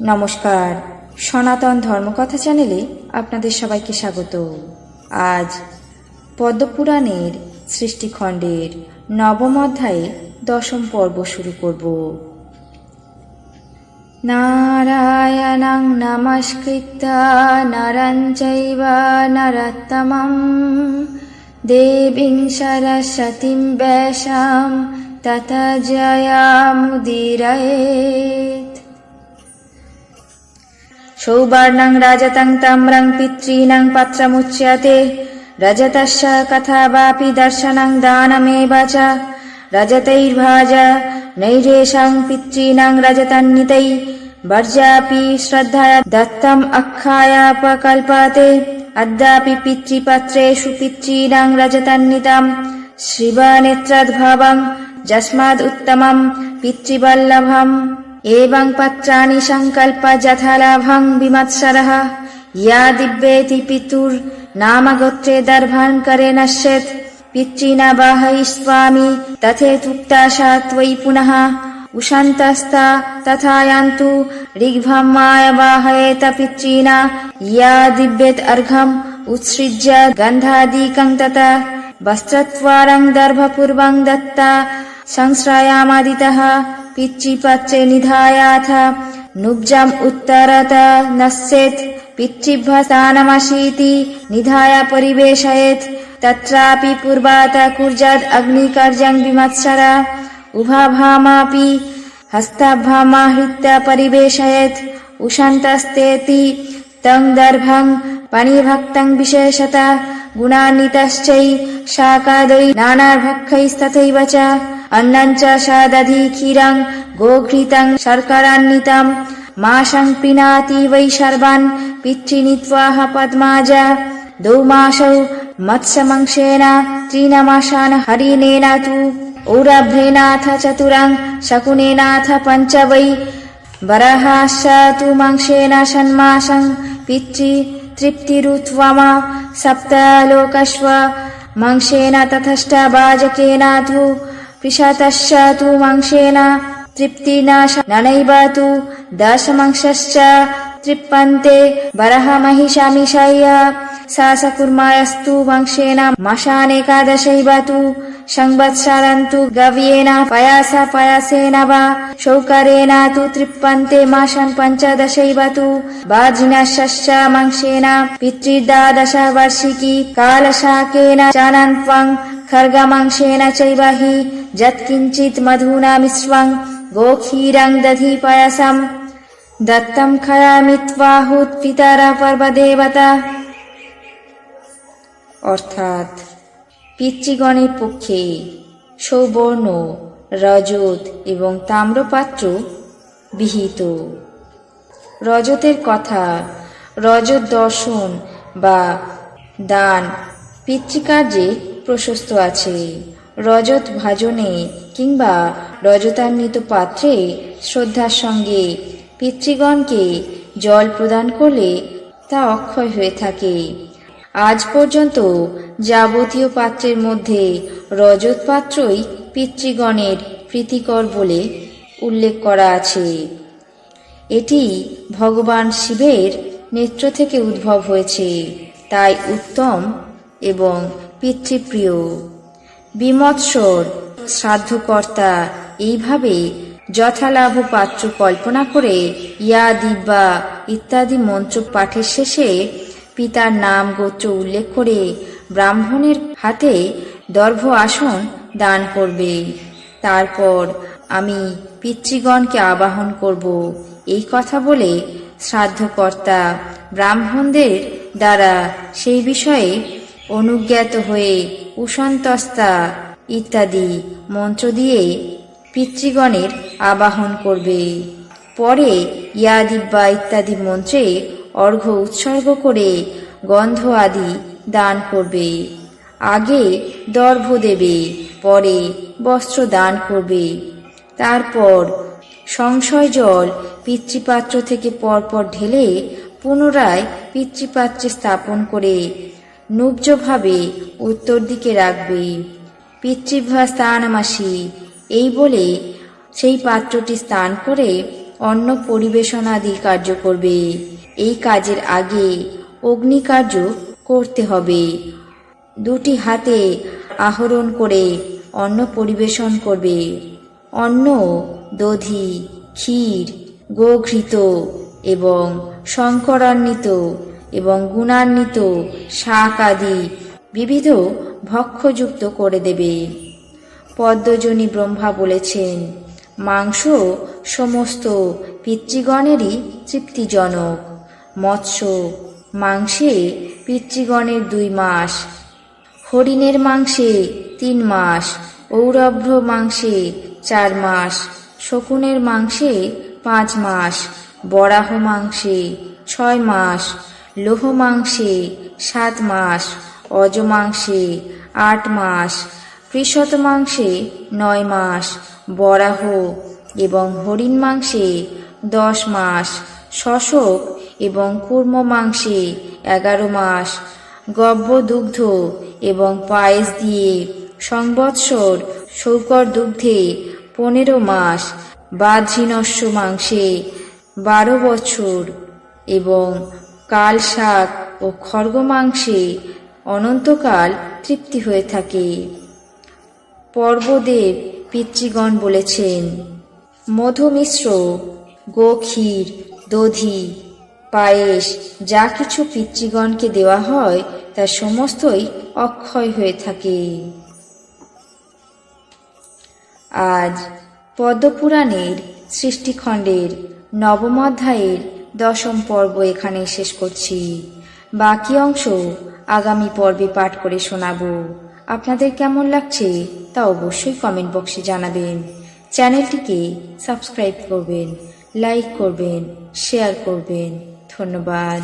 নমস্কার। সনাতন ধর্মকথা চ্যানেলে আপনাদের সবাইকে স্বাগত। আজ পদ্মপুরাণের সৃষ্টিখণ্ডের নবম অধ্যায়ে দশম পর্ব শুরু করব। নারায়ণং নমস্কৃত্য, নরং চৈব নরোত্তমং দেবীং সরস্বতীং বেশাম তত জয়ামুদীরয়েত সৌবার্ণাং রাজতাং তাম্রাং পিতॄণাং পাত্রমুচ্যতে রজতস্য কথা বাপি দর্শনং দানমেব চ। রজতৈর্ভাজ নৈরেষাং পিতॄণাং রজতান্নিতৈ। বর্জাপি শ্রদ্ধয়া দত্তম অক্ষায়াপকল্পতে अद्यापि पितृपत्रेषु पितॄणां रजतन्निताम् श्रीवनेत्रद्भवम् जस्मादुत्तमम् पितृवल्लभम् एवं पत्राणि सङ्कल्प यथालाभं विमत्सरः या दिव्येति पितुर्नामगोत्रे दर्भान्करे नश्येत् पितॄणा बाहयिष्वामि तथेतुक्ता सा त्वयि पुनः उशन्तस्ता तथा यान्तु ऋग्भमाय वाहयेत पितॄणा या दिव्येत् अर्घम् उत्सृज्य गन्धादिकं तथा वस्त्रत्वारं दर्भपूर्वं दत्ता संश्रयामादितः पितृपत्रे निधायाथ नुब्जम् उत्तरत नश्येत् पितृभ्यस्तानमशीति निधाय परिवेशयेत् तत्रापि पूर्वात् कुर्याद् अग्निकर्यं विमत्सर उभाभामापि हस्ताभामाहृत्य परिवेशयेत् उशन्तस्तेति तं दर्भं पणिभक्तं विशेषतः गुणान्वितश्चै शाकादै नानाभक्षैस्तथैव च अन्नं च सदधि क्षीरं गोघृतं शर्करान्वितं माशं पिनाति वै सर्वान् पितृनीत्वाह पद्माज दौमासौ मत्स्यमंशेन त्रीणमाशान् हरिणेन तु औरभ्रेणाथ चतुरं शकुनेनाथ पञ्च वै वराहाश्च तु मांसेन षण्मासं पितृ तृप्तिरुत्वमा सप्तलोकस्व मांसेन तथष्टभाजकेन तु पिशातश्च तु मांसेन तृप्तिनाश ननैव तु दशमांसश्च तृप्यन्ते वरः महिषामिषाय सा सकुर्मायस्तु वंशेन मशानेकादशैव तु संवत्सरन्तु गव्येन पयास पयासेन वा शौकरेण तु तृप्यन्ते माशान् पञ्चदशैव तु बाजिनश्च मांसेन पितृद्वादश वर्षिकी कालशाकेन चानन्त्वं खर्गमांसेन चैव हि यत्किञ्चित् मधुना मिश्रं गोक्षीरं दधि पयसम् दत्तं खयामि त्वाहुत পিতারা পর্বদেবতা অর্থাৎ পিতৃগণের পক্ষে সৌবর্ণ, রজত এবং তাম্রপাত্র বিহিত। রজতের কথা, রজত দর্শন বা দান পিতৃকার্যে প্রশস্ত আছে। রজত ভাজনে কিংবা রজতান্বিত পাত্রে শ্রদ্ধার সঙ্গে পিতৃগণকে জল প্রদান করলে তা অক্ষয় হয়ে থাকে। আজ পর্যন্ত যাবতীয় পাত্রের মধ্যে রজত পাত্রই পিতৃগণের প্রীতিকর বলে উল্লেখ করা আছে। এটি ভগবান শিবের নেত্র থেকে উদ্ভব হয়েছে, তাই উত্তম এবং পিতৃপ্রিয়। বিমৎসর শ্রাদ্ধকর্তা এইভাবে যথালাভ পাত্র কল্পনা করে ইয়া দিব্যা ইত্যাদি মন্ত্র পাঠের শেষে পিতার নাম গোত্র উল্লেখ করে ব্রাহ্মণের হাতে দর্ভ আসন দান করবে। তারপর আমি পিতৃগণকে আবাহন করব। এই কথা বলে শ্রাদ্ধকর্তা ব্রাহ্মণদের দ্বারা সেই বিষয়ে অনুজ্ঞাত হয়ে উসন্তস্তা ইত্যাদি মন্ত্র দিয়ে পিতৃগণের আবাহন করবে। পরে ইয়াদিব্বা ইত্যাদি মন্ত্রে অর্ঘ্য উৎসর্গ করে গন্ধ আদি দান করবে। আগে দর্ভ দেবে, পরে বস্ত্র দান করবে। তারপর সংশয় জল পিতৃপাত্র থেকে পরপর ঢেলে পুনরায় পিতৃপাত্রে স্থাপন করে নুব্জভাবে উত্তর দিকে রাখবে। পিতৃভা স্থানামাসি এই বলে সেই পাত্রটি স্নান করে অন্ন পরিবেশন আদি কার্য করবে। এই কাজের আগে অগ্নিকার্য করতে হবে। দুটি হাতে আহরণ করে অন্ন পরিবেশন করবে। অন্ন, দধি, ক্ষীর, গোঘৃত এবং শঙ্করান্বিত এবং গুণান্বিত শাক আদি বিবিধ ভক্ষযুক্ত করে দেবে। পদ্মজনী ব্রহ্মা বলেছেন, মাংস সমস্ত পিতৃগণেরই তৃপ্তিজনক। মৎস্য, মাংসে পিতৃগণের দুই মাস, হরিণের মাংসে তিন মাস, ঔরভ্র মাংসে চার মাস, শকুনের মাংসে পাঁচ মাস, বরাহ মাংসে ছয় মাস, লোহ মাংসে সাত মাস, অজ মাংসে আট মাস, কৃষত মাংসে নয় মাস, বরাহ এবং হরিণ মাংসে দশ মাস, শশক এবং কুর্ম মাংসে এগারো মাস, গব্য দুগ্ধ এবং পায়েস দিয়ে সংবৎসর শৌকর দুগ্ধে পনেরো মাস বাঘ্রিনস্য মাংসে বারো বছর এবং কাল শাক ও খর্গ মাংসে অনন্তকাল তৃপ্তি হয়ে থাকে। পর্বদেব পিতৃগণ বলেছেন মধু মিশ্র গোক্ষীর দধি পায়েস যা কিছু পিতৃগণকে দেওয়া হয়, তা সমস্তই অক্ষয় হয়ে থাকে। আজ পদ্মপুরাণের সৃষ্টিখণ্ডের নবম অধ্যায়ের দশম পর্ব এখানে শেষ করছি। বাকি অংশ আগামী পর্বে পাঠ করে শোনাবো। আপনাদের কেমন লাগছে তা অবশ্যই কমেন্ট বক্সে জানাবেন। চ্যানেলটিকে সাবস্ক্রাইব করবেন, লাইক করবেন, শেয়ার করবেন। ধন্যবাদ।